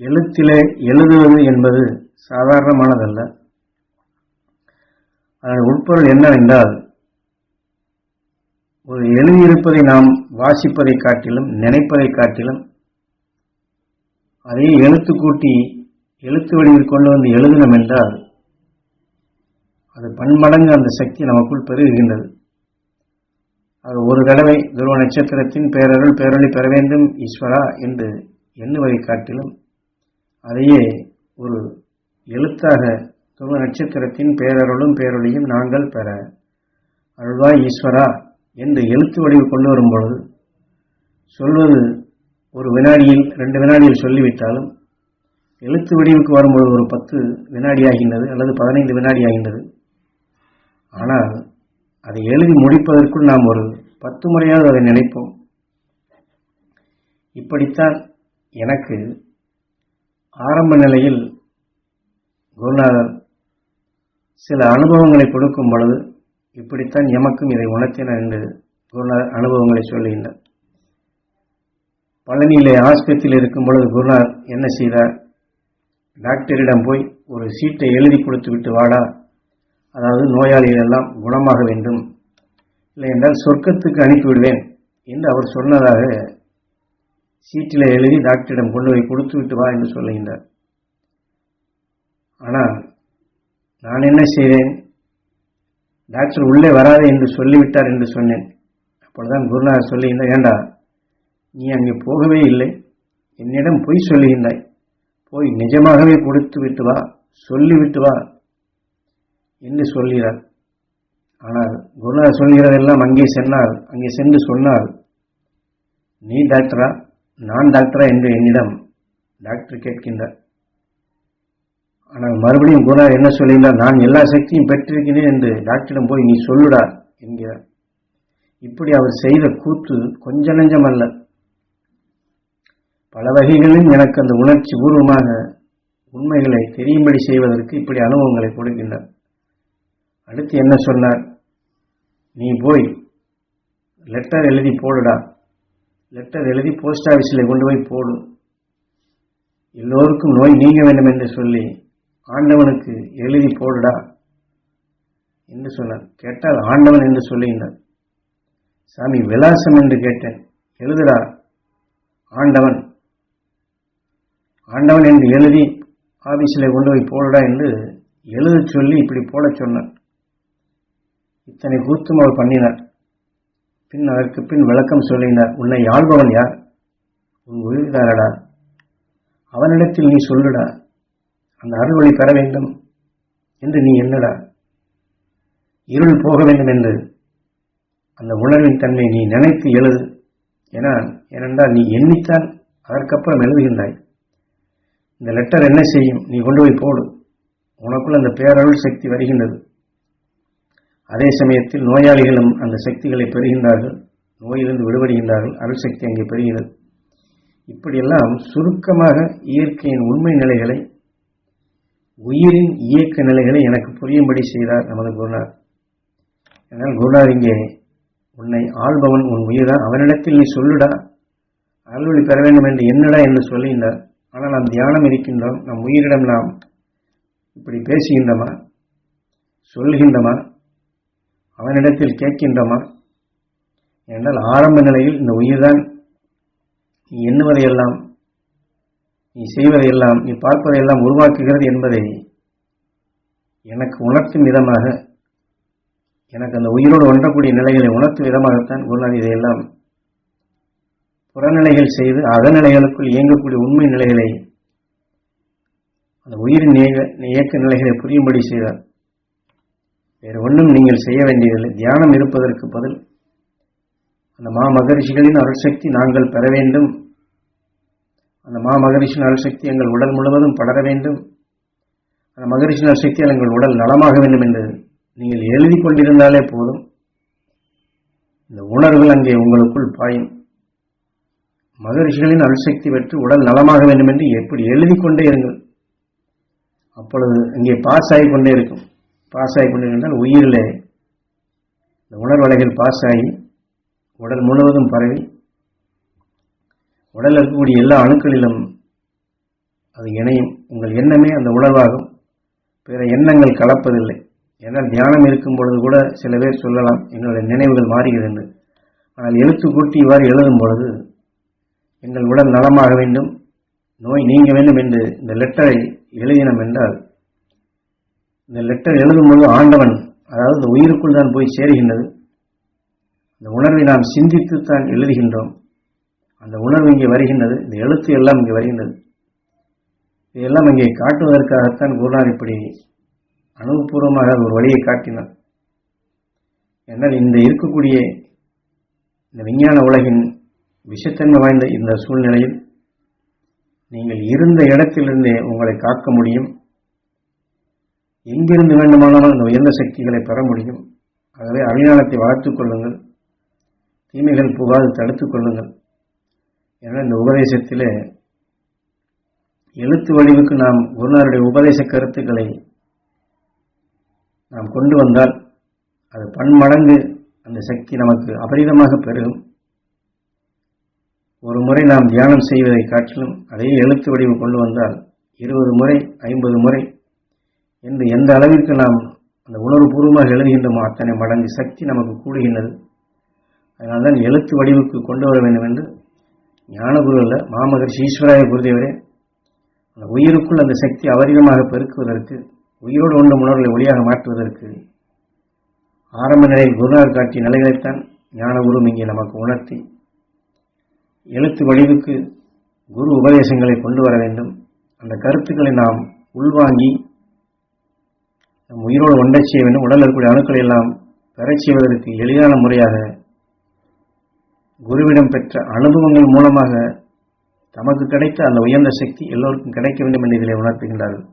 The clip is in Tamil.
எழுத்திலே எழுதுவது என்பது சாதாரணமானதல்ல. அதன் உட்பொருள் என்னவென்றால் ஒரு எழுதியிருப்பதை நாம் வாசிப்பதை காட்டிலும் நினைப்பதை காட்டிலும் அதே எழுத்து கூட்டி எழுத்து வடிவில் கொண்டு வந்து எழுதினோம் என்றால் அது பன்மடங்கு அந்த சக்தி நமக்குள் பெருகுகின்றது. அது ஒரு தடவை துருவ நட்சத்திரத்தின் பேரருள் பேரொழி பெற வேண்டும் ஈஸ்வரா என்று எண்ணுவதை காட்டிலும் அதையே ஒரு எழுத்தாக துவ நட்சத்திரத்தின் பேரருளும் பேரொழியும் நாங்கள் பெற. அருள்வாய் ஈஸ்வரா என்று எழுத்து வடிவு கொண்டு வரும்பொழுது சொல்வது ஒரு வினாடியில் ரெண்டு வினாடியில் சொல்லிவிட்டாலும் எழுத்து வடிவுக்கு வரும்பொழுது ஒரு பத்து வினாடி ஆகின்றது அல்லது பதினைந்து வினாடி ஆகின்றது ஆனால் அதை எழுதி முடிப்பதற்குள் நாம் ஒரு பத்து முறையாவது அதை நினைப்போம். இப்படித்தான் எனக்கு ஆரம்ப நிலையில் குருநாதர் சில அனுபவங்களை கொடுக்கும் பொழுது இப்படித்தான் எமக்கும் இதை உணர்த்தினர் என்று குருநாதர் அனுபவங்களை சொல்லுகின்றார். பழனியிலே ஆஸ்பத்திரியில் இருக்கும் பொழுது குருநாதர் என்ன செய்தார்? டாக்டரிடம் போய் ஒரு சீட்டை எழுதி கொடுத்து விட்டு வாடா. அதாவது நோயாளிகள் எல்லாம் குணமாக வேண்டும். இல்லை என்றால் சொர்க்கத்துக்கு அனுப்பிவிடுவேன் என்று அவர் சொன்னதாக சீட்டில் எழுதி டாக்டரிடம் கொண்டு போய் கொடுத்து விட்டு வா என்று சொல்லுகின்றார். ஆனால் நான் என்ன செய்தேன்? டாக்டர் உள்ளே வராது என்று சொல்லிவிட்டார் என்று சொன்னேன். அப்பொழுதுதான் குருநாதர் சொல்லுகின்றார் ஏண்டா நீ அங்கே போகவே இல்லை. என்னிடம் பொய் சொல்லுகின்றாய். போய் நிஜமாகவே கொடுத்து விட்டு வா சொல்லிவிட்டு வா என்று சொல்கிறார். ஆனால் குருநாதர் சொல்கிறதெல்லாம் அங்கே சென்றால் அங்கே சென்று சொன்னால் நீ டாக்டரா? நான் டாக்டரா என்று என்னிடம் டாக்டர் கேட்கின்றார். ஆனால் மறுபடியும் குருநாதர் என்ன சொல்லுகிறார் நான் எல்லா சக்தியும் பெற்றிருக்கிறேன் என்று டாக்டரிடம் போய் நீ சொல்லுடா என்கிறார். இப்படி அவர் செய்த கூத்து கொஞ்ச நெஞ்சம் அல்ல. பல வகைகளிலும் எனக்கு அந்த உணர்ச்சி பூர்வமாக உண்மைகளை தெரியும்படி செய்வதற்கு இப்படி அனுபவங்களை கொடுக்கின்றார். அடுத்து என்ன சொன்னார்? நீ போய் லெட்டர் எழுதி போடுடா. லெட்டர் எழுதி போஸ்ட் ஆஃபீஸில் கொண்டு போய் போடும். எல்லோருக்கும் நோய் நீங்க வேண்டும் என்று சொல்லி ஆண்டவனுக்கு எழுதி போடுடா என்று சொன்னார். கேட்டால் ஆண்டவன் என்று சொல்லுகின்றார். சாமி விலாசம் என்று கேட்டேன். எழுதுடா ஆண்டவன். ஆண்டவன் என்று எழுதி ஆபீஸில் கொண்டு போய் போடுடா என்று எழுத சொல்லி இப்படி போட சொன்னார். இத்தனை கூத்தும் அவர் பண்ணினார். பின் அதற்கு பின் விளக்கம் சொல்லினார் உன்னை ஆள்பவன் யார்? உன் உயிர்தாரடா அவனிடத்தில் நீ சொல்லுடா. அந்த அருள்வழி பெற வேண்டும் என்று நீ என்னடா இருள் போக வேண்டும் என்று. அந்த உணர்வின் தன்மை நீ நினைத்து எழுது. ஏன்னா ஏனென்றால் நீ எண்ணித்தான் அதற்கப்புறம் எழுதுகின்றாய். இந்த லெட்டர் என்ன செய்யும்? நீ கொண்டு போய் போடு. உனக்குள் அந்த பேரருள் சக்தி வருகின்றது. அதே சமயத்தில் நோயாளிகளும் அந்த சக்திகளை பெறுகின்றார்கள். நோயிலிருந்து விடுபடுகின்றார்கள். அருள் சக்தி அங்கே பெறுகிறது. இப்படியெல்லாம் சுருக்கமாக இயற்கையின் உண்மை நிலைகளை உயிரின் இயக்க நிலைகளை எனக்கு புரியும்படி செய்தார் நமது குருநார் ஆனால் குருநார் இங்கே உன்னை ஆள்பவன் உன் உயிரா அவனிடத்தில் நீ சொல்லுடா. அருள்வழி பெற வேண்டும் என்று என்னடா என்று சொல்லுகின்றார். ஆனால் நாம் தியானம் இருக்கின்றோம். நம் உயிரிடம் நாம் இப்படி பேசுகின்றமா? சொல்கின்றமா அவனிடத்தில் கேட்கின்றோமா என்றால் ஆரம்ப நிலையில் இந்த உயிர்தான் நீ எண்ணுவதையெல்லாம் நீ செய்வதையெல்லாம் நீ பார்ப்பதையெல்லாம் உருவாக்குகிறது என்பதை எனக்கு உணர்த்தும் விதமாக எனக்கு அந்த உயிரோடு ஒன்றக்கூடிய நிலைகளை உணர்த்தும் விதமாகத்தான் குருநாத் இதையெல்லாம் புறநிலைகள் செய்து அகநிலைகளுக்குள் இயங்கக்கூடிய உண்மை நிலைகளை அந்த உயிரின் இயக்க நிலைகளை புரியும்படி செய்தார். வேறு ஒன்றும் நீங்கள் செய்ய வேண்டியதில்லை. தியானம் இருப்பதற்கு பதில் அந்த மா மகரிஷிகளின் அருள்சக்தி நாங்கள் பெற வேண்டும். அந்த மா மகரிஷின் அருள்சக்தி எங்கள் உடல் முழுவதும் படர வேண்டும். அந்த மகரிஷின் அருள்சக்தியால் எங்கள் உடல் நலமாக வேண்டும் என்று நீங்கள் எழுதி கொண்டிருந்தாலே போதும். இந்த உணர்வுகள் அங்கே உங்களுக்குள் பாயும். மகரிஷிகளின் அருள்சக்தி பெற்று உடல் நலமாக வேண்டும் என்று எப்படி எழுதி கொண்டே இருங்கள். அப்பொழுது அங்கே பாஸ் ஆகி கொண்டே இருக்கும். பாஸ் ஆகி கொண்டிருந்தால் உயிரில். இந்த உணர்வலைகள் பாஸ் ஆகி உடல் முழுவதும் பரவி உடலில் இருக்கக்கூடிய எல்லா அணுக்களிலும் அது இணையும். உங்கள் எண்ணமே அந்த உணர்வாகும். பிற எண்ணங்கள் கலப்பதில்லை. ஏன்னால் தியானம் இருக்கும் பொழுது கூட சில பேர் சொல்லலாம் என்னுடைய நினைவுகள் மாறுகிறது ஆனால் எழுத்து கூட்டி இவ்வாறு எழுதும் பொழுது எங்கள் உடல் நலமாக வேண்டும் நோய் நீங்க வேண்டும் என்று இந்த லெட்டரை எழுதினோம் என்றால் இந்த லெட்டர் எழுதும்போது ஆண்டவன் அதாவது இந்த உயிருக்குள் தான் போய் சேருகின்றது. இந்த உணர்வை நாம் சிந்தித்து தான் எழுதுகின்றோம். அந்த உணர்வு இங்கே வருகின்றது. இந்த எழுத்து எல்லாம் இங்கே வருகின்றது. இதெல்லாம் இங்கே காட்டுவதற்காகத்தான் குருநாத் இப்படி அனுபவபூர்வமாக ஒரு வழியை காட்டினார். என்றால் இந்த இருக்கக்கூடிய இந்த விஞ்ஞான உலகின் விஷத்தன்மை வாய்ந்த இந்த சூழ்நிலையில் நீங்கள் இருந்த இடத்திலிருந்தே உங்களை காக்க முடியும். எங்கிருந்து வேண்டுமானாலும் அந்த உயர்ந்த சக்திகளை பெற முடியும். ஆகவே அவிஞானத்தை வளர்த்துக் கொள்ளுங்கள். தீமைகள் புகாது தடுத்துக் கொள்ளுங்கள். என இந்த உபதேசத்திலே எழுத்து வடிவுக்கு நாம் குருநாருடைய உபதேச கருத்துக்களை நாம் கொண்டு வந்தால் அது பன்மடங்கு அந்த சக்தி நமக்கு அபரிதமாக பெருகும். ஒரு முறை நாம் தியானம் செய்வதை காட்டிலும் அதே எழுத்து வடிவு கொண்டு வந்தால் இருபது முறை ஐம்பது முறை என்று எந்த அளவிற்கு நாம் அந்த உணர்வுபூர்வமாக எழுதுகின்றோமோ அத்தனை மடங்கு சக்தி நமக்கு கூடுகின்றது. அதனால் தான் எழுத்து வடிவுக்கு கொண்டு வர வேண்டும் என்று ஞானகுரு அல்ல மாமகர்ஷி ஈஸ்வராய குருதேவரே அந்த உயிருக்குள் அந்த சக்தி அபரிதமாக பெருக்குவதற்கு உயிரோடு ஒன்று உணர்வுகளை ஒளியாக மாற்றுவதற்கு ஆரம்ப நிலையில் குருநார் காட்டிய நிலைகளைத்தான் ஞானகுரு இங்கே நமக்கு உணர்த்தி எழுத்து வடிவுக்கு குரு உபதேசங்களை கொண்டு வர வேண்டும். அந்த கருத்துக்களை நாம் உள்வாங்கி நம் உயிரோடு ஒன்றை செய்ய வேண்டும். உடலில் இருக்கக்கூடிய அணுக்களை எல்லாம் பெறச் செய்வதற்கு எளிதான முறையாக குருவிடம் பெற்ற அனுபவங்கள் மூலமாக தமக்கு கிடைத்த அந்த உயர்ந்த சக்தி எல்லோருக்கும் கிடைக்க வேண்டும் என்று இதில் உணர்த்துகின்றார்கள்.